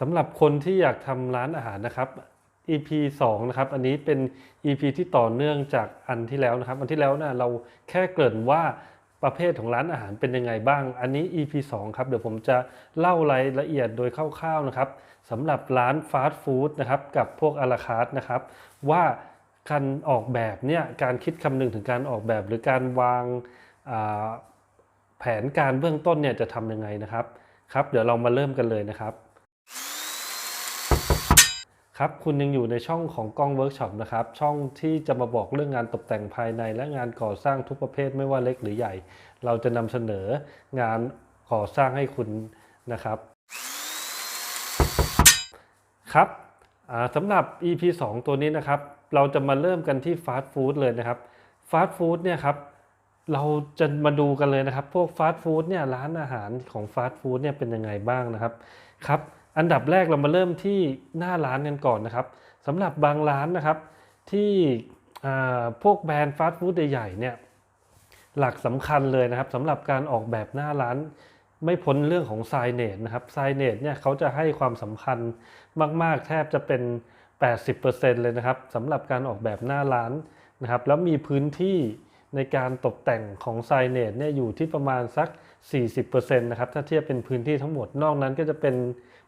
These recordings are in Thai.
สำหรับคนที่อยากทำร้านอาหารนะครับ EP 2 นะครับ อันนี้เป็น EP ที่ต่อเนื่องจากอันที่แล้วนะครับ อันที่แล้วนะเราแค่เกริ่นว่าประเภทของร้านอาหารเป็นยังไงบ้าง อันนี้ EP 2 ครับ เดี๋ยวผมจะเล่ารายละเอียดโดยคร่าวๆนะครับสำหรับร้านฟาสต์ฟู้ดนะครับกับพวกอาราคาร์ทนะครับ ว่าการออกแบบเนี่ยการคิดคำนึงถึงการออกแบบ หรือการวางาแผนการเบื้องต้นเนี่ยจะทำยังไงนะครับครับ เดี๋ยวเรามาเริ่มกันเลยนะครับ ครับคุณยังอยู่ในช่องของกล้องเวิร์กช็อปนะครับ ช่องที่จะมาบอกเรื่องงานตกแต่งภายในและงานก่อสร้างทุกประเภทไม่ว่าเล็กหรือใหญ่ เราจะนำเสนองานก่อสร้างให้คุณนะครับ ครับสำหรับ EP 2 ตัวนี้นะครับ เราจะมาเริ่มกันที่ฟาสต์ฟู้ดเลยนะครับฟาสต์ฟู้ดเนี่ยครับเราจะมาดูกันเลยนะครับ พวกฟาสต์ฟู้ดเนี่ยร้านอาหารของฟาสต์ฟู้ดเนี่ยเป็นยังไงบ้างนะครับครับ อันดับแรกเรามาเริ่มที่หน้าร้านกันก่อนนะครับสำหรับบางร้านนะครับที่พวกแบรนด์ฟาสต์ฟู้ดใหญ่ๆเนี่ยหลักสำคัญเลยนะครับสำหรับการออกแบบหน้าร้านไม่พ้นเรื่องของไซเนตนะครับไซเนตเนี่ยเขาจะให้ความสำคัญมาก ๆ แทบจะเป็น 80%เลยนะครับสำหรับการออกแบบหน้าร้านนะครับแล้วมีพื้นที่ ในการตกแต่งของไซเนตเนี่ยอยู่ที่ประมาณสัก 40%นะครับถ้าเทียบเป็นพื้นที่ทั้งหมดนอกนั้นก็จะเป็น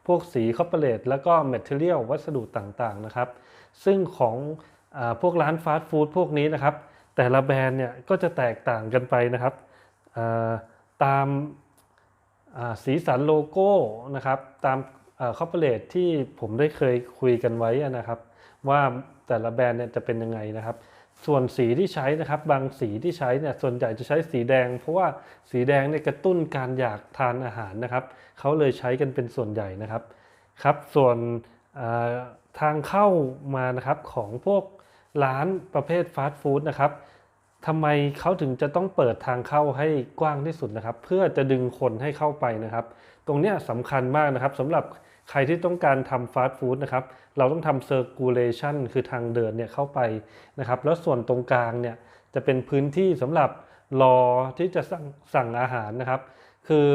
พวกสีคอปเปอเรตแล้วก็แมทเทียลวัสดุต่างๆนะครับ ซึ่งของอพวกร้านฟาสต์ฟู้ดพวกนี้นะครับ แต่ละแบรนด์เนี่ยก็จะแตกต่างกันไปนะครับตามสีสันโลโก้นะครับ ตามคอร์ปอเรทที่ผมได้เคยคุยกันไว้นะครับ ว่าแต่ละแบรนด์เนี่ยจะเป็นยังไงนะครับ ส่วนสีที่ใช้นะครับบางสีที่ใช้เนี่ยส่วนใหญ่จะใช้สีแดง เพราะว่าสีแดงเนี่ยกระตุ้นการอยากทานอาหารนะครับเขาเลยใช้กันเป็นส่วนใหญ่นะครับครับ ส่วนทางเข้ามานะครับของพวกร้านประเภทฟาสต์ฟู้ดนะครับทำไมเขาถึงจะต้องเปิดทางเข้าให้กว้างที่สุดนะครับ เพื่อจะดึงคนให้เข้าไปนะครับ ตรงนี้สำคัญมากนะครับสำหรับ ใครที่ต้องการทำฟาสต์ฟู้ดนะครับ เราต้องทำเซอร์คูลเลชันคือทางเดินเนี่ยเข้าไปนะครับ แล้วส่วนตรงกลางเนี่ยจะเป็นพื้นที่สำหรับรอที่จะสั่งสั่งอาหารนะครับ คือ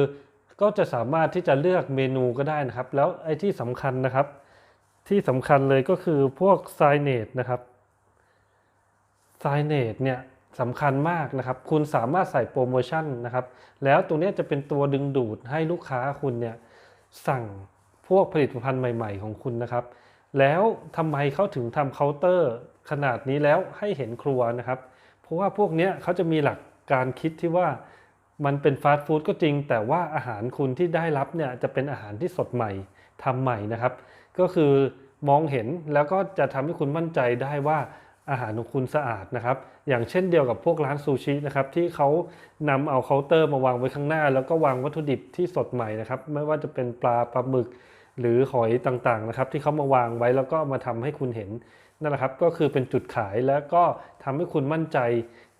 ก็จะสามารถที่จะเลือกเมนูก็ได้นะครับ แล้วไอ้ที่สำคัญนะครับ ที่สำคัญเลยก็คือพวกไซเนตนะครับไซเนตเนี่ยสำคัญมากนะครับ คุณสามารถใส่โปรโมชั่นนะครับ แล้วตรงนี้จะเป็นตัวดึงดูดให้ลูกค้าคุณเนี่ยสั่ง พวกผลิตภัณฑ์ใหม่ ๆ ของคุณนะครับ แล้วทำไมเขาถึงทำเคาน์เตอร์ขนาดนี้แล้วให้เห็นครัวนะครับ เพราะว่าพวกนี้เขาจะมีหลักการคิดที่ว่ามันเป็นฟาสต์ฟู้ดก็จริง แต่ว่าอาหารคุณที่ได้รับเนี่ยจะเป็นอาหารที่สดใหม่ทำใหม่นะครับ ก็คือมองเห็นแล้วก็จะทำให้คุณมั่นใจได้ว่าอาหารของคุณสะอาดนะครับ อย่างเช่นเดียวกับพวกร้านซูชินะครับที่เขานำเอาเคาน์เตอร์มาวางไว้ข้างหน้า แล้วก็วางวัตถุดิบที่สดใหม่นะครับ ไม่ว่าจะเป็นปลาปลาหมึก หรือหอยต่างๆนะครับ ที่เขามาวางไว้แล้วก็มาทำให้คุณเห็นนั่นแหละครับ ก็คือเป็นจุดขายแล้วก็ทำให้คุณมั่นใจ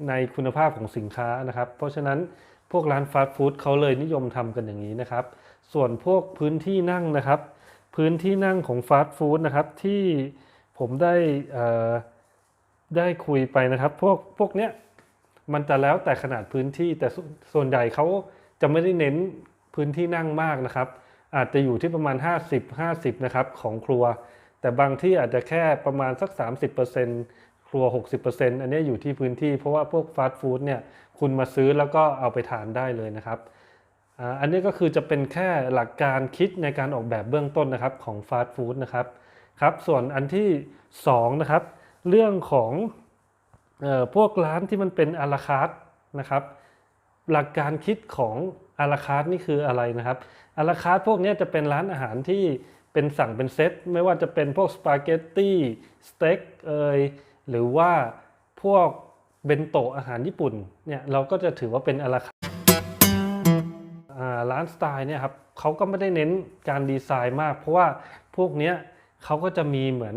ในคุณภาพของสินค้านะครับ เพราะฉะนั้นพวกร้านฟาสต์ฟู้ดเขาเลยนิยมทำกันอย่างนี้นะครับ ส่วนพวกพื้นที่นั่งนะครับ พื้นที่นั่งของฟาสต์ฟู้ดนะครับที่ผมได้ได้คุยไปนะครับ พวกพวกเนี้ยมันจะแล้วแต่ขนาดพื้นที่แต่ส่วนใหญ่เขาจะไม่ได้เน้นพื้นที่นั่งมากนะครับ อาจจะอยู่ที่ประมาณ 50 50 นะครับของครัว แต่บางที่อาจจะแค่ประมาณสัก 30%ครัว 60%อันเนี้อยู่ที่พื้นที่เพราะว่าพวกฟาสต์ฟู้ดเนี่ยคุณมาซื้อแล้วก็เอาไปทานได้เลยนะครับอันนี้ก็คือจะเป็นแค่หลักการคิดในการออกแบบเบื้องต้นนะครับของฟาสต์ฟู้ดนะครับครับ ส่วนอันที่2นะครับเรื่องของออพวกร้านที่มันเป็นอาราคาร์ทนะครับหลักการคิดของ อาราคาร์ทนี่คืออะไรนะครับอาราคาร์ทพวกนี้จะเป็นร้านอาหารที่เป็นสั่งเป็นเซตไม่ว่าจะเป็นพวกสปาเกตตี้สเต็กเอยหรือว่าพวกเบนโตะอาหารญี่ปุ่นเนี่ยเราก็จะถือว่าเป็นอาราคาร์ทอ่าร้านสไตล์เนี่ยครับเขาก็ไม่ได้เน้นการดีไซน์มาก เพราะว่าพวกเนี้ยเขาก็จะมีเหมือน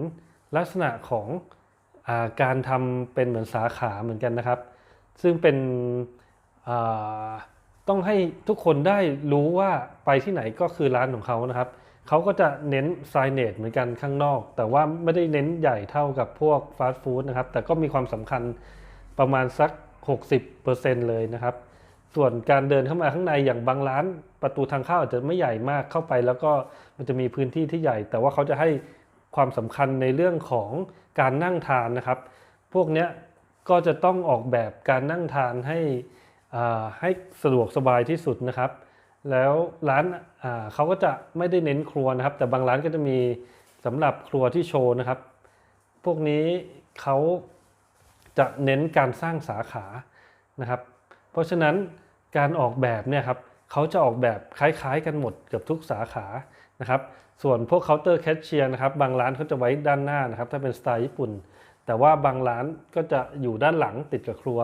ลักษณะของอาการทำเป็นเหมือนสาขาเหมือนกันนะครับ ซึ่งเป็นอ่า ต้องให้ทุกคนได้รู้ว่าไปที่ไหนก็คือร้านของเขานะครับ เขาก็จะเน้นไซเนตเหมือนกันข้างนอก แต่ว่าไม่ได้เน้นใหญ่เท่ากับพวกฟาสต์ฟู้ดนะครับ แต่ก็มีความสำคัญประมาณสัก 60%เลยนะครับ ส่วนการเดินเข้ามาข้างในอย่างบางร้าน ประตูทางเข้าอาจจะไม่ใหญ่มากเข้าไป แล้วก็มันจะมีพื้นที่ที่ใหญ่ แต่ว่าเขาจะให้ความสำคัญในเรื่องของการนั่งทานนะครับ พวกเนี้ยก็จะต้องออกแบบการนั่งทานให้ ให้สะดวกสบายที่สุดนะครับ แล้วร้านาเขาก็จะไม่ได้เน้นครัวนะครับ แต่บางร้านก็จะมีสำหรับครัวที่โชว์นะครับ พวกนี้เขาจะเน้นการสร้างสาขานะครับ เพราะฉะนั้นการออกแบบเนี่ยครับเขาจะออกแบบคล้ายๆ กันหมดเกือบทุกสาขานะครับ ส่วนพวกเคาน์เตอร์แคชเชียร์นะครับ บางร้านเขาจะไว้ด้านหน้านะครับ ถ้าเป็นสไตล์ญี่ปุ่น แต่ว่าบางร้านก็จะอยู่ด้านหลังติดกับครัว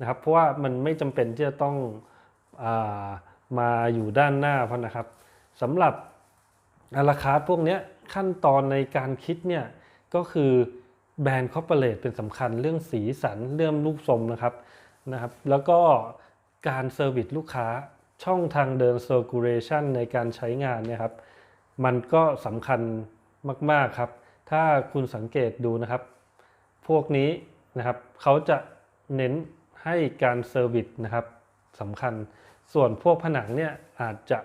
นะครับเพราะว่ามันไม่จำเป็นที่จะต้องอามาอยู่ด้านหน้าเพราะนะครับสำหรับอาราคาร์ทพวกนี้ขั้นตอนในการคิดเนี่ยก็คือแบรนด์คอร์เปอเรทเป็นสำคัญเรื่องสีสันเรื่องรูปทรงนะครับนะครับ แล้วก็การเซอร์วิสลูกค้าช่องทางเดิน circulation ในการใช้งานเนี่ยครับมันก็สำคัญมาก ๆ ครับ ถ้าคุณสังเกตดูนะครับ พวกนี้นะครับเขาจะเน้น ให้การเซอร์วิสนะครับสำคัญ ส่วนพวกผนังเนี่ยอาจจะ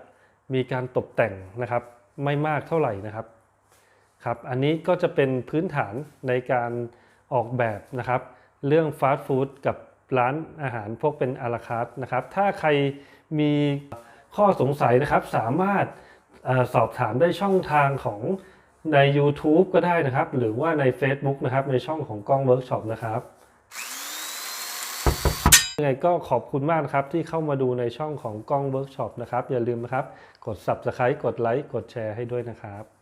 มีการตกแต่งนะครับ ไม่มากเท่าไหร่นะครับครับ อันนี้ก็จะเป็นพื้นฐานในการออกแบบนะครับ เรื่องฟาสต์ฟู้ดกับร้านอาหารพวกเป็นอาราคาร์ทนะครับ ถ้าใครมีข้อสงสัยนะครับ สามารถอ่อสอบถามได้ช่องทางของใน YouTube ก็ได้นะครับ หรือว่าใน Facebook นะครับ ในช่องของกล้องเวิร์กช็อปนะครับ ยังไงก็ขอบคุณมากนะครับที่เข้ามาดูในช่องของกล้องเวิร์กช็อปนะครับ อย่าลืมนะครับ กด Subscribe กดไลค์กดแชร์ให้ด้วยนะครับ